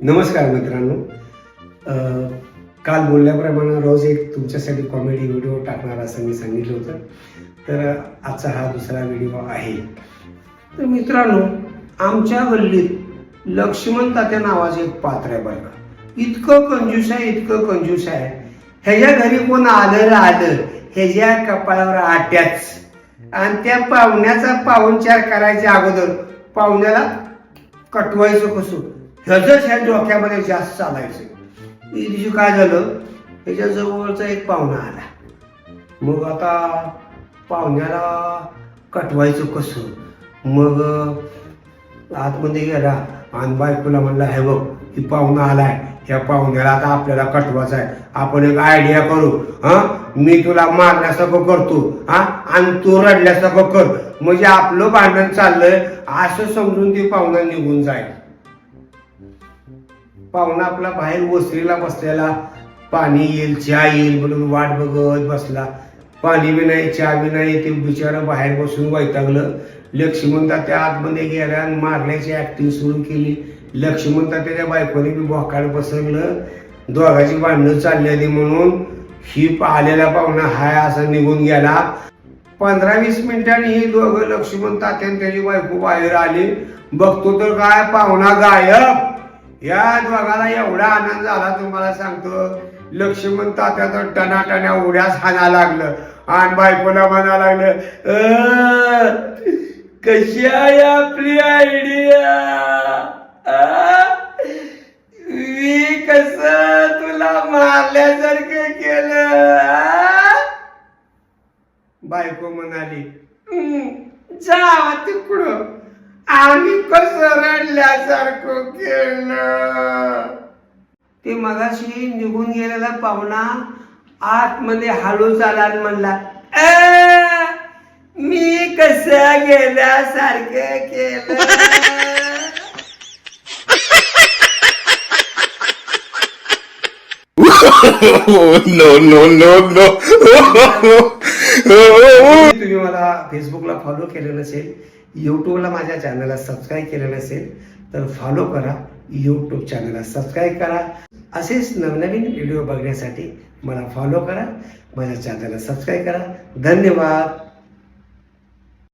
नमस्कार मित्रांनो. काल बोलल्याप्रमाणे रोज एक तुमच्यासाठी कॉमेडी व्हिडिओ टाकणार असं मी सांगितलं होतं. तर आजचा हा दुसरा व्हिडिओ आहे. तर मित्रांनो आमच्या गल्लीत लक्ष्मण तात्या नावाचं एक पात्र आहे बरं इतकं कंजूस आहे इतकं कंजूस आहे. ह्याच्या घरी कोण आलं आलं ह्याच्या कपाळावर आट्याच. आणि त्या पाहुण्याचा पाहुणचार करायच्या अगोदर पाहुण्याला कटवायचं कसं? ह्याच ह्या डोक्यामध्ये जास्त चालायचं. एक दिवशी काय झालं? त्याच्याजवळचा एक पाहुणा आला. मग आता पाहुण्याला कटवायचं कसं? मग आतमध्ये गेला. आणि बायकोला म्हणला हे बघ ही पाहुणा आलाय. ह्या पाहुण्याला आता आपल्याला कटवायचा आहे आपण एक आयडिया करू. हा? मी तुला मारण्यासारखं करतो. हा? आणि तू रडल्यासारखं कर. म्हणजे आपलं भांडण चाललंय. असं समजून ती पाहुणा निघून जाईल. पाहुणा आपला बाहेर ओसरीला बसलेला. पाणी येईल चहा येईल म्हणून वाट बघत बसला. पाणी बी नाही चहा बी नाही ते बिचारा बाहेर बसून वैतागलं. लक्ष्मणता त्या आतमध्ये गेल्या आणि मारण्याची ऍक्टिंग सुरू केली. लक्ष्मणता त्याच्या बायकोने बी बोकाड बसवलं दोघाची भांडणं चाललेली म्हणून ही पाहिलेला पाहुणा हाय असा निघून गेला. पंधरा वीस मिनिटांनी ही दोघं लक्ष्मण तात्याने त्याची बायको बाहेर आली. बघतो तर काय पाहुणा गायब. या दोघाला एवढा आनंद झाला तुम्हाला सांगतो लक्ष्मण तात्या तर टनाटण्या उड्यास हाना लागलं. आणि बायकोला म्हणा लागलं कशी आहे आपली आयडिया मी कस तुला मारल्यासारखं केलं? बायको म्हणाली जा तिकडं. आम्ही कसं रडल्यासारखं केलं ते मगाशी निघून गेलेला पाहुणा आतमध्ये हळू चाला म्हणला मी कस गेल्यासारखं केलं no, no, no, no. तुम्ही मला फेसबुकला फॉलो केलं नसेल यूट्यूबला माझ्या चॅनलला सबस्क्राईब केलं नसेल तर फॉलो करा यूट्यूब चॅनलला सबस्क्राईब करा. असेच नवनवीन व्हिडिओ बघण्यासाठी मला फॉलो करा माझ्या चॅनलला सबस्क्राईब करा. धन्यवाद.